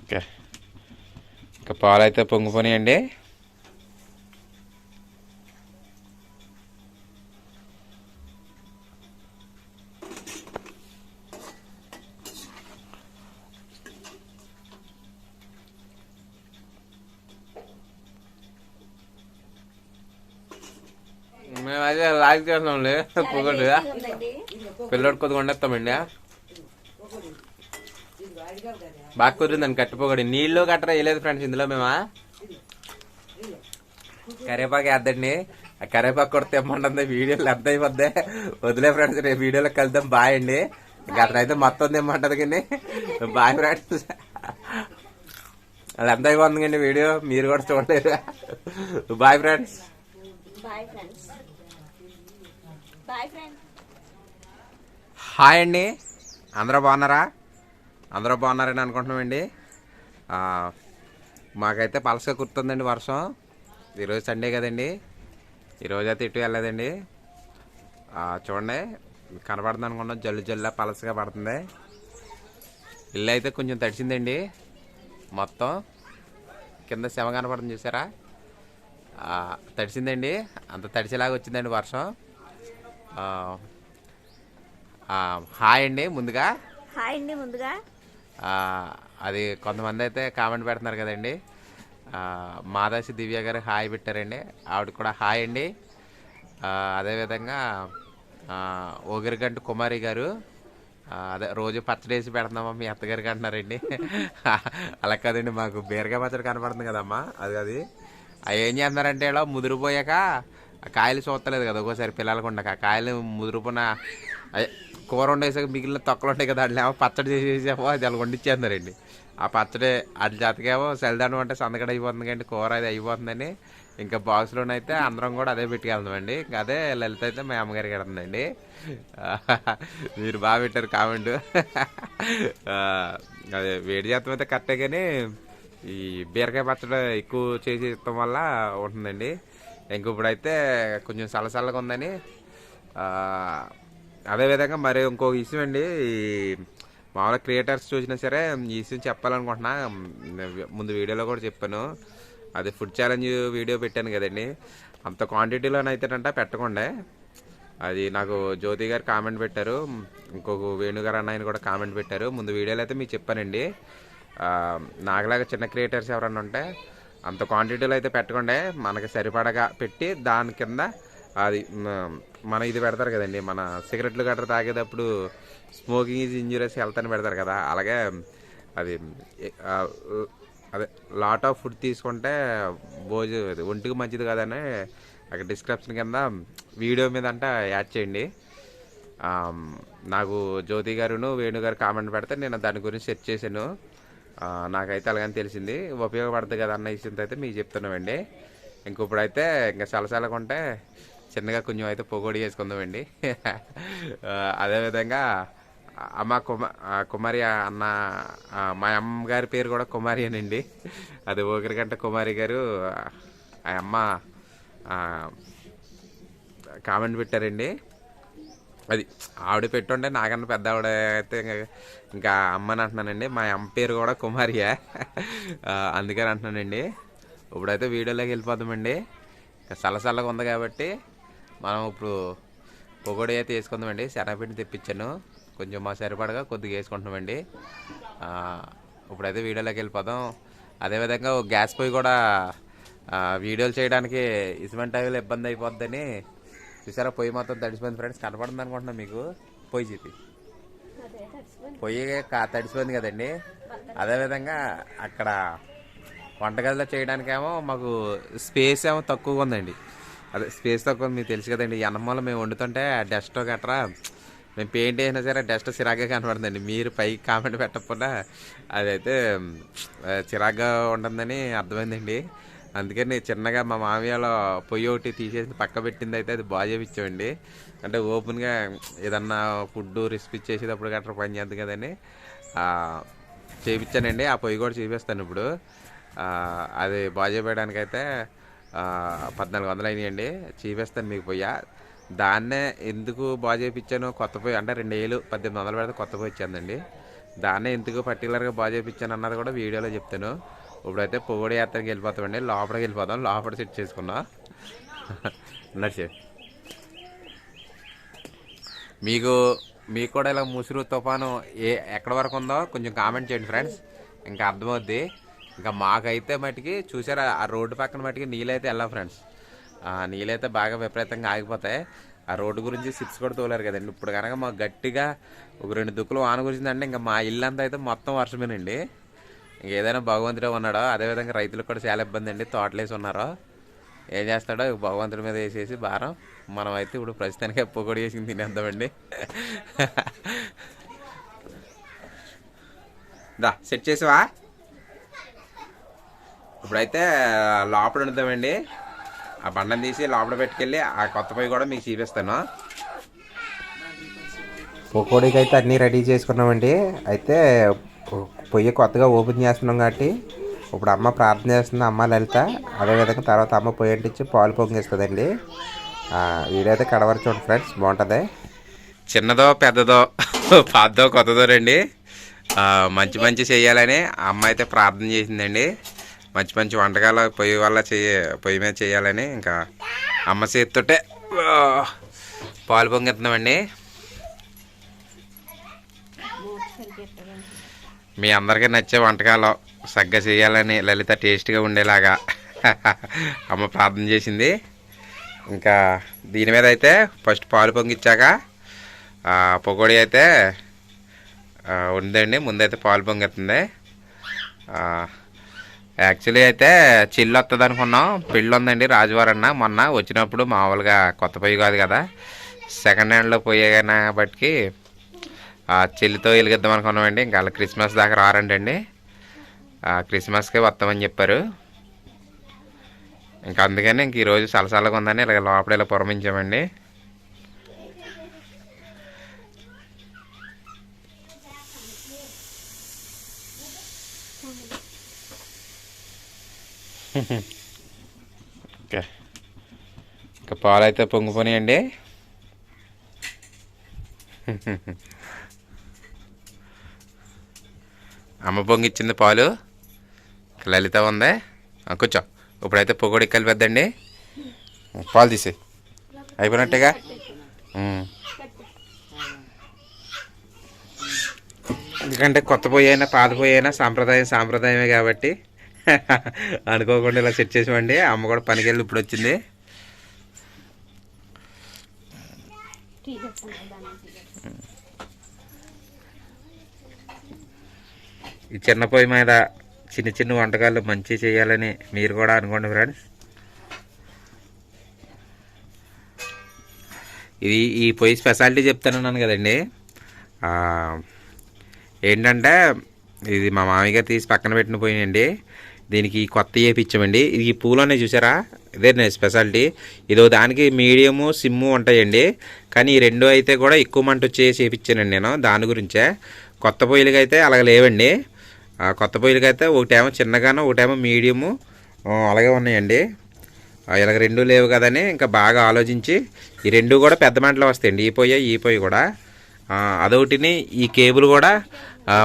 Okay ఇంకా పాలు అయితే పొంగిపోయినాయండి మేము అదే చేస్తాంలే పొగడుగా పిల్లడు కొద్దిగా వండేస్తామండి బాగా కుదిరిందండి కట్టిపోగడి. నీళ్ళు గట్రా వేయలేదు ఫ్రెండ్స్ ఇందులో మేమా? కరేపాకు వేద్దండి. ఆ కరేపాకు కొడితే ఏమంటుంది? వీడియోలు అయిపోద్ది. వదిలే ఫ్రెండ్స్ రేపు వీడియోలో కలుద్దాం. బాయ్ అండి. అతను అయితే మొత్తం తెమ్మంటది కానీ. Bye friends. అది ఎంత అయిపోతుంది కండి వీడియో మీరు కూడా చూడలేరు. Bye friends. హాయ్ అండి. అందరూ బాగున్నారా? అందరూ బాగున్నారని అనుకుంటున్నామండి. మాకైతే పలసగా కుర్తుందండి వర్షం. ఈరోజు సండే కదండి. ఈరోజు అయితే ఇటు వెళ్ళలేదండి. చూడండి కనబడుతుంది అనుకున్నాం జల్లు జల్లా పలసగా పడుతుంది. ఇల్లు అయితే కొంచెం తడిసిందండి. మొత్తం కింద శవ కనపడుతుంది చూసారా? తడిసిందండి. అంత తడిసేలాగా వచ్చిందండి వర్షం. హాయ్ అండి ముందుగా. హాయ్ అండి ముందుగా. అది కొంతమంది అయితే కామెంట్ పెడుతున్నారు కదండి. మాదాసి దివ్య గారు హాయ్ పెట్టారండి. ఆవిడ కూడా హాయ్ అండి. అదేవిధంగా ఆ, ఓగిరిగంటు కుమారి గారు అదే రోజు పచ్చడేసి పెడుతున్నామా మీ అత్తగారికి అంటున్నారండి. అలా కాదండి మాకు బీరకాయ పచ్చడి కనపడుతుంది కదమ్మా. అది అది. అవి ఏం చేస్తున్నారంటే ఇలా ముదిరిపోయాక కాయలు చూస్తలేదు కదా ఒక్కోసారి పిల్లలకు ఉండక. కాయలు ముదిరిపోయిన అయ్య, కూర వండేసాక మిగిలిన తొక్కలు ఉంటాయి కదా అట్లా ఏమో పచ్చడి చేసేసామో అది అలా వండిచ్చేస్తున్నారండి ఆ పచ్చడి అది జాతకేమో సెల్దానం అంటే సందగడ అయిపోతుంది కానీ కూర అది అయిపోతుందని ఇంకా బాక్స్లోనైతే అందరం కూడా అదే పెట్టుకెళ్దామండి ఇంకా అదే లలిత అయితే మా అమ్మగారికి వెళ్తుందండి మీరు బాగా పెట్టారు కామెంట్. అదే వేడి చేస్తాం అయితే కరెక్టే కానీ ఈ బీరకాయ పచ్చడి ఎక్కువ చేసి ఇస్తాం వల్ల ఉంటుందండి. ఇంక ఇప్పుడైతే కొంచెం చల్లచల్లగా ఉందని అదేవిధంగా మరి ఇంకో విషయం అండి ఈ మామూలుగా క్రియేటర్స్ చూసినా సరే ఈ విషయం చెప్పాలనుకుంటున్నా. ముందు వీడియోలో కూడా చెప్పాను. అది ఫుడ్ ఛాలెంజ్ వీడియో పెట్టాను కదండి. అంత క్వాంటిటీలోనైతేనంట పెట్టకుండా అది నాకు జ్యోతి గారు కామెంట్ పెట్టారు. ఇంకొక వేణుగారు అన్న కూడా కామెంట్ పెట్టారు. ముందు వీడియోలో అయితే మీకు చెప్పానండి. నాకులాగా చిన్న క్రియేటర్స్ ఎవరన్నా ఉంటే అంత క్వాంటిటీలో అయితే పెట్టకుండా మనకి సరిపడగా పెట్టి దాని కింద అది మన ఇది పెడతారు కదండి మన సిగరెట్లు గట్రా తాగేటప్పుడు స్మోకింగ్ ఈజ్ ఇంజూరియస్ హెల్త్ అని పెడతారు కదా. అలాగే అది అదే లాట్ ఆఫ్ ఫుడ్ తీసుకుంటే భోజ అది ఒంటికి మంచిది కదని అక్కడ డిస్క్రిప్షన్ కింద వీడియో మీద అంటే యాడ్ చేయండి. నాకు జ్యోతి గారును వేణు గారు కామెంట్ పెడితే నేను దాని గురించి సెర్చ్ చేశాను. నాకైతే అలాగని తెలిసింది. ఉపయోగపడుతుంది కదా అన్న విషయంతో అయితే మీకు చెప్తున్నామండి. ఇంక ఇప్పుడైతే ఇంకా చలచలగా ఉంటే చిన్నగా కొంచెం అయితే పొగోడి చేసుకుందామండి. అదేవిధంగా అమ్మ కుమ కుమారి అన్న మా అమ్మగారి పేరు కూడా కుమారి అనండి. అది ఒకరికంటే కుమారి గారు ఆ అమ్మ కామెంట్ పెట్టారండి. అది ఆవిడ పెట్టుంటే నాకన్నా పెద్ద ఆవిడ అయితే ఇంకా- అమ్మని అంటున్నానండి. మా అమ్మ పేరు కూడా కుమారియా. అందుకని అంటున్నానండి. ఇప్పుడైతే వీడియోలోకి వెళ్ళిపోదామండి. ఇంకా చల్లచల్లగా ఉంది కాబట్టి మనం ఇప్పుడు పొగడి అయితే వేసుకుందామండి. శనగపిండి తెప్పించాను. కొంచెం మా సరిపడగా కొద్దిగా వేసుకుంటున్నామండి. ఇప్పుడైతే వీడియోలోకి వెళ్ళిపోదాం. అదేవిధంగా ఓ గ్యాస్ పొయ్యి కూడా వీడియోలు చేయడానికి ఇటువంటి టైంలో ఇబ్బంది అయిపోద్దని చూసారా? పొయ్యి మొత్తం తడిసిపోయింది ఫ్రెండ్స్. కనపడింది అనుకుంటున్నా మీకు. పొయ్యి చెప్పి పొయ్యి కా తడిసిపోయింది కదండి. అదేవిధంగా అక్కడ వంటగదిలో చేయడానికేమో మాకు స్పేస్ ఏమో తక్కువగా ఉందండి. అదే స్పేస్ తక్కువ మీకు తెలుసు కదండి. ఎన్నమ్మలో మేము వండుతుంటే డస్ట్ గట్రా మేము పెయింట్ వేసినా సరే డస్ట్ చిరాగ్గా కనపడుతుందండి మీరు పైకి కామెంట్ పెట్టకుండా అదైతే చిరాగ్గా ఉంటుందని అర్థమైందండి. అందుకని చిన్నగా మా మామయ్యలో పొయ్యి ఒకటి తీసేసి పక్క పెట్టింది అయితే అది బాగా చేపించామండి. అంటే ఓపెన్గా ఏదన్నా ఫుడ్ రెసిపీ చేసేటప్పుడు గట్రా పని చేద్దాం కదండి. చేయించానండి ఆ పొయ్యి కూడా చూపిస్తాను ఇప్పుడు. అది బాగా చేయడానికైతే పద్నాలుగు వందలు అయినాయండి చూపిస్తాను మీకు పొయ్య. దాన్నే ఎందుకు బాగా చేయించాను కొత్త పొయ్యి అంటే రెండు వేలు పద్దెనిమిది వందలు పెడితే కొత్త పొయ్యి ఇచ్చిందండి. దాన్నే ఎందుకు పర్టికులర్గా బాగా చేయించాను అన్నది కూడా వీడియోలో చెప్తాను. ఇప్పుడైతే పొగడి యాత్రకి వెళ్ళిపోతామండి. లోపలికి వెళ్ళిపోతాం లోపల సెట్ చేసుకున్నాం నడిచే మీకు మీకు కూడా ఇలా ముసురు తుఫాను ఏ ఎక్కడ వరకు ఉందో కొంచెం కామెంట్ చేయండి ఫ్రెండ్స్. ఇంకా అర్థమవుద్ది. ఇంకా మాకైతే మటుకి చూసారా ఆ రోడ్డు పక్కన మటుకి నీళ్ళైతే వెళ్ళా ఫ్రెండ్స్ ఆ నీళ్ళైతే బాగా విపరీతంగా ఆగిపోతాయి. ఆ రోడ్డు గురించి సిప్స్ కూడా తోలారు కదండి. ఇప్పుడు కనుక మాకు గట్టిగా ఒక రెండు దుక్కులు వాన కురిసిందంటే ఇంకా మా ఇల్లు అంతా అయితే మొత్తం వర్షమేనండి. ఇంక ఏదైనా భగవంతుడే ఉన్నాడో అదేవిధంగా రైతులకు కూడా చాలా ఇబ్బంది అండి. తోటలేసి ఉన్నారో ఏం చేస్తాడో భగవంతుడి మీద వేసేసి భారం. మనం అయితే ఇప్పుడు ప్రస్తుతానికి పొగడి వేసి తినేద్దామండి. దా సెట్ చేసావా? ఇప్పుడైతే లోపల ఉండుతామండి ఆ బండను తీసి లోపల పెట్టుకెళ్ళి ఆ కొత్త పొయ్యి కూడా మీకు చూపిస్తాను. పకోడీకి అయితే అన్నీ రెడీ చేసుకున్నామండి. అయితే పొయ్యి కొత్తగా ఓపెన్ చేస్తున్నాం కాబట్టి ఇప్పుడు అమ్మ ప్రార్థన చేస్తుంది అమ్మ లలిత. అదేవిధంగా తర్వాత అమ్మ పొయ్యి అంటించి పాలు పొంగిస్తుందండి. వీడియో అయితే కడవర చూడండి ఫ్రెండ్స్ బాగుంటుంది. చిన్నదో పెద్దదో పాతదో కొత్తదో రండి. మంచి మంచి చేయాలని అమ్మ అయితే ప్రార్థన చేసిందండి. మంచి మంచి వంటకాలు పొయ్యి వల్ల చేయ పొయ్యి మీద చేయాలని ఇంకా అమ్మ చేతితోటే పాలు పొంగిస్తున్నామండి మీ అందరికీ నచ్చే వంటకాలు సగ్గా చేయాలని లలిత టేస్ట్గా ఉండేలాగా అమ్మ ప్రార్థన చేసింది. ఇంకా దీని మీద అయితే ఫస్ట్ పాలు పొంగిచ్చాక పొగోడి అయితే ఉందండి. ముందైతే పాలు పొంగుతుంది యాక్చువల్లీ అయితే చిల్లు వస్తుంది అనుకున్నాం. పెళ్ళి ఉందండి రాజువారన్న. మొన్న వచ్చినప్పుడు మామూలుగా కొత్త పొయ్యి కాదు కదా. సెకండ్ హ్యాండ్లో పోయేగానే బట్టి ఆ చెల్లితో వెలిగిద్దాం అనుకున్నామండి. ఇంకా అలా క్రిస్మస్ దాకా రారంటండి. అండి క్రిస్మస్కే వస్తామని చెప్పారు. ఇంకా అందుకని ఇంక ఈరోజు సలసలగా ఉందని ఇలా లోపల ఇలా పురమించామండి. ఓకే. ఇంకా పాలు అయితే పొంగిపోయినాయండి అమ్మ పొంగిచ్చింది పాలు. లలిత ఉంది. కూర్చో. ఇప్పుడైతే పొగడి కలిపేద్దండి. పాలు తీసి అయిపోయినట్టేగా? ఎందుకంటే కొత్త పొయ్యి అయినా పాత పొయ్యి అయినా సాంప్రదాయం సాంప్రదాయమే కాబట్టి అనుకోకుండా ఇలా సెట్ చేసామండి అమ్మ కూడా పనికెళ్ళి ఇప్పుడు వచ్చింది. ఈ చిన్న పొయ్యి మీద చిన్న చిన్న వంటకాలు మంచి చేయాలని మీరు కూడా అనుకోండి ఫ్రెండ్స్. ఇది ఈ పొయ్యి స్పెషాలిటీ చెప్తానన్నాను కదండి. ఏంటంటే ఇది మా మామయ్య తీసి పక్కన పెట్టిన పొయ్యి అండి. దీనికి కొత్త వేపించామండి ఇది ఈ పూలు అనేవి చూసారా? ఇదే స్పెషాలిటీ ఇదో దానికి మీడియము సిమ్ము ఉంటాయండి. కానీ ఈ రెండు అయితే కూడా ఎక్కువ మంట వచ్చేసి వేపించానండి నేను దాని గురించే. కొత్త పొయ్యిలకి అయితే అలాగ లేవండి. కొత్త పొయ్యిలకి అయితే ఒకటేమో చిన్నగాను ఒకటేమో మీడియము అలాగే ఉన్నాయండి. ఇలాగ రెండు లేవు కదని ఇంకా బాగా ఆలోచించి ఈ రెండు కూడా పెద్ద మంటలో వస్తాయండి. ఈ పొయ్యి ఈ పొయ్యి కూడా. అదొకటిని ఈ కేబుల్ కూడా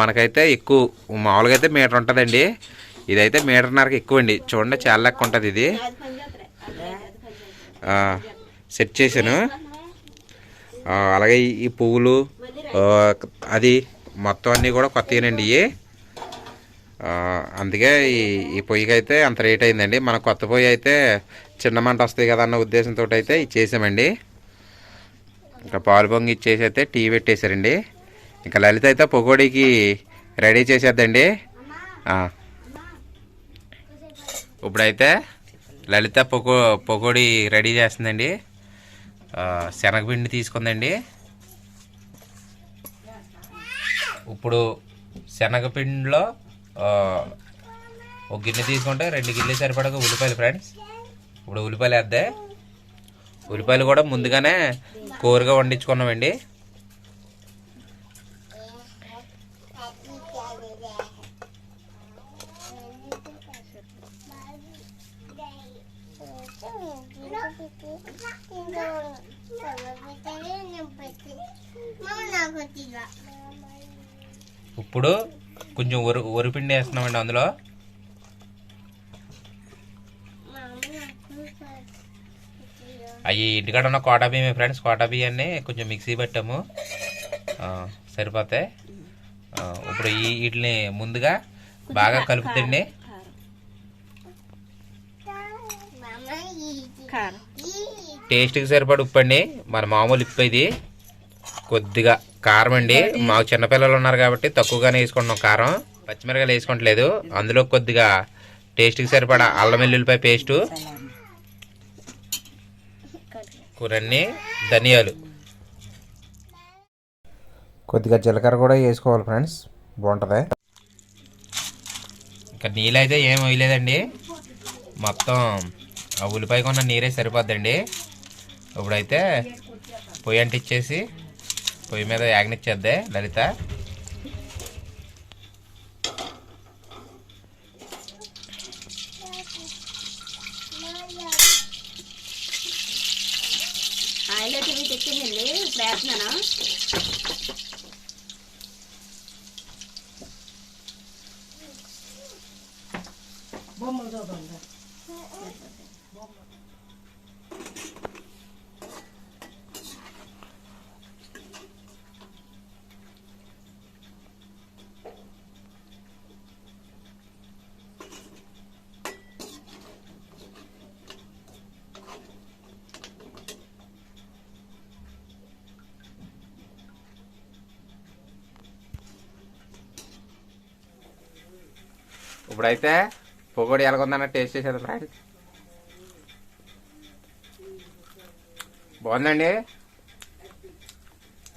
మనకైతే ఎక్కువ మామూలుగా అయితే మీటర్ ఉంటుందండి. ఇదైతే మీటర్న్నరకు ఎక్కువ అండి చూడండి చాలా లెక్క ఉంటుంది ఇది. సెట్ చేశాను. అలాగే ఈ- పువ్వులు అది మొత్తం అన్నీ కూడా కొత్తగానండి ఇవి అందుకే ఈ ఈ పొయ్యికి అయితే అంత రేట్ అయిందండి. మన కొత్త పొయ్యి అయితే చిన్న మంట వస్తాయి కదా అన్న ఉద్దేశంతో అయితే ఇచ్చేసామండి. ఇంకా పాలు పొంగి ఇచ్చేసి అయితే టీ పెట్టేశారండి. ఇంకా లలిత అయితే పొగోడికి రెడీ చేసేద్దండి. ఆ. ఇప్పుడైతే లలిత పకో పకోడీ రెడీ చేస్తుందండి. శనగపిండి తీసుకుందండి. ఇప్పుడు శనగపిండిలో ఒక గిన్నె తీసుకుంటే రెండు గిన్నె సరిపడక ఉల్లిపాయలు ఫ్రెండ్స్. ఇప్పుడు ఉల్లిపాయలు వేద్దే. ఉల్లిపాయలు కూడా ముందుగానే కూరగా వండించుకున్నామండి. ఇప్పుడు కొంచెం ఒరి ఒరిపిండి వేస్తున్నామండి అందులో. అవి ఇంటికాడ ఉన్న కోటా బియ్యం ఫ్రెండ్స్ కోటా బియ్యాన్ని కొంచెం మిక్సీ పెట్టాము. సరిపోతాయి ఇప్పుడు ఈ వీటిని ముందుగా బాగా కలుపుతండి కారం. టేస్ట్కి సరిపడి ఉప్పు అండి మన మామూలు ఉప్పు ఇది. కొద్దిగా కారం అండి. మాకు చిన్నపిల్లలు ఉన్నారు కాబట్టి తక్కువగానే వేసుకుంటున్నాం కారం. పచ్చిమిరకాయలు వేసుకోవట్లేదు. అందులో కొద్దిగా టేస్ట్కి సరిపడా అల్లం వెల్లుల్లిపాయ పేస్టు కూరన్ని ధనియాలు. కొద్దిగా జీలకర్ర కూడా వేసుకోవాలి ఫ్రెండ్స్. బాగుంటుంది. ఇంకా నీళ్ళు అయితే ఏం వేయలేదండి. మొత్తం ఆ ఉల్లిపాయ కొన్న నీరే సరిపోద్దండి. ఇప్పుడైతే పొయ్యి అంటిచ్చేసి పొయ్యి మీద యాగనిచ్చేద్దే లలిత. ఆయిల్ అయితే మీకు తెచ్చిందండి ఇప్పుడు వేస్తున్నాను. ఇప్పుడైతే పొగడి ఎలాగుందన్న టేస్ట్ చేసేది ఫ్రెండ్స్ బాగుందండి.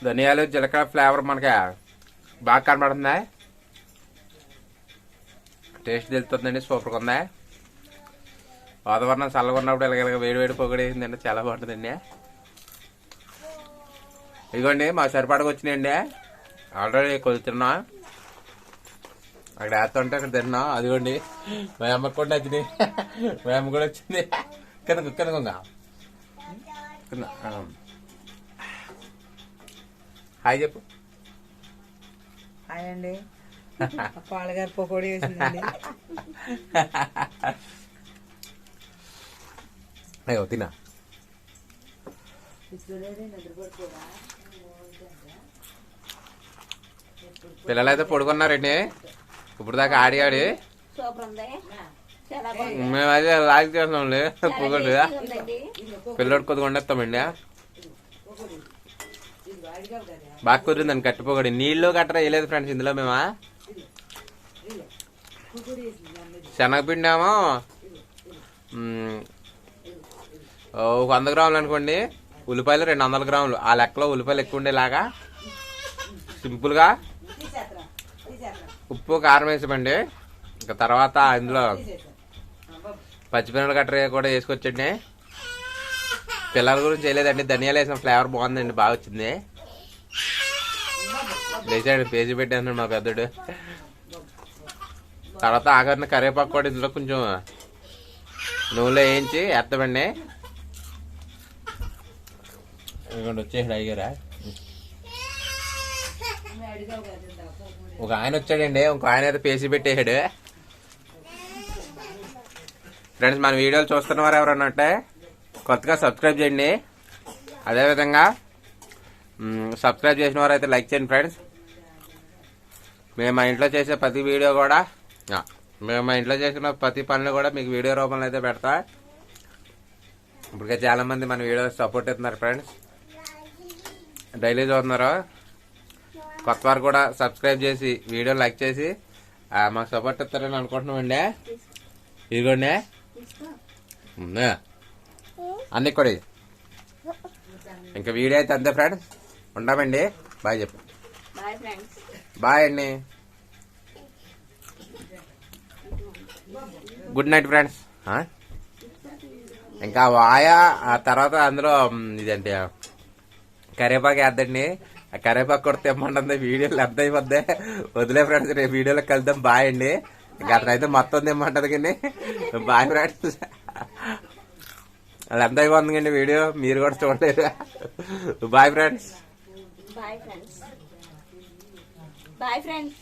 ధనియాలు జీలకర్ర ఫ్లేవర్ మనకి బాగా కనబడుతుంది? టేస్ట్ తెలుస్తుందండి సూపర్గా ఉంది? వాతావరణం చల్లగా ఉన్నప్పుడు ఇలాగ వేడి వేడి పొగడి వేసిందండి చాలా బాగుంటుందండి. ఇదిగోండి మా సరిపడకు వచ్చినాయండి. ఆల్రెడీ కొలుతున్నా అక్కడ వేస్తుంటే అక్కడ తిన్నా. అదిగోండి. మా అమ్మకి కూడా నచ్చింది. మా అమ్మ కూడా వచ్చింది. కింద కింద కొంగ. కింద ఆ. హాయ్ చెప్పు. హాయ్ అండి. పాలగారు పకోడీ వేసిందండి అయ్యో తిన్నా పిల్లలు అయితే పడుకున్నారండి. ఇప్పుడు దాకా ఆడి ఆడి సూపర్ ఉంది మేము అదే చేస్తున్నాంలే. పొగడు పిల్లడు కొద్దిగా వండేస్తామండి బాగా కుదిరిందండి కట్టి పొగడి. నీళ్ళు గట్రా వేయలేదు ఫ్రెండ్స్ ఇందులో మేమా? శనగపిండి ఏమో వంద గ్రాములు అనుకోండి. ఉల్లిపాయలు రెండు వందల గ్రాములు. ఆ లెక్కలో ఉల్లిపాయలు ఎక్కువ ఉండేలాగా. సింపుల్గా. ఉప్పు కారం వేసామండి ఇంకా తర్వాత ఇందులో పచ్చిమిరపకాయలు గట్రా కూడా వేసుకొచ్చండి. పిల్లల గురించి చేయలేదండి ధనియాలు వేసిన ఫ్లేవర్ బాగుందండి. బాగా వచ్చింది. లేచాడు పేజీ పెట్టాను మా పెద్దడు. తర్వాత ఆఖరిన కరివేపాకు కూడా ఇందులో కొంచెం నూనెలో వేయించి వేస్తామండి ఇదిగోండి వచ్చేసాడు అయ్యారా ఒక ఆయన వచ్చాడండి ఇంకో ఆయన అయితే పేసి పెట్టేశాడు. ఫ్రెండ్స్ మన వీడియోలు చూస్తున్నవారు ఎవరన్నా అంటే కొత్తగా సబ్స్క్రైబ్ చేయండి. అదేవిధంగా సబ్స్క్రైబ్ చేసిన వారు అయితే లైక్ చేయండి ఫ్రెండ్స్. మేము మా ఇంట్లో చేసే ప్రతి వీడియో కూడా మేము మా ఇంట్లో చేసిన ప్రతి పనులు కూడా మీకు వీడియో రూపంలో అయితే పెడతా. ఇప్పటికే చాలామంది మన వీడియో సపోర్ట్ ఇస్తున్నారు ఫ్రెండ్స్. డైలీ చూస్తున్నారు. కొత్త వారు కూడా సబ్స్క్రైబ్ చేసి వీడియో లైక్ చేసి మాకు సపోర్ట్ ఇస్తారని అనుకుంటున్నామండి. ఇదిగోండి. ఉందా? అన్ని కూడా. ఇంకా వీడియో అయితే అంతే ఫ్రెండ్స్. ఉండమండి బాయ్ చెప్పు. బాయ్ అండి. Good night friends? ఇంకా వాయా ఆ తర్వాత అందులో ఇదేంటి కరివేపాకు వేద్దండి కరేపాకు కొడితే కూడా తెమ్మంటుంది వీడియోలు అర్థమైపోద్దే వదిలే ఫ్రెండ్స్ రేపు వీడియోలో కలుద్దాం. బాయ్ అండి. ఇంకా అతనైతే మొత్తం తెమ్మంటది కానీ. Bye friends. అది ఎంత అయిపోతుంది కండి వీడియో మీరు కూడా చూడలేరు. Bye friends. Bye friends. Bye friends.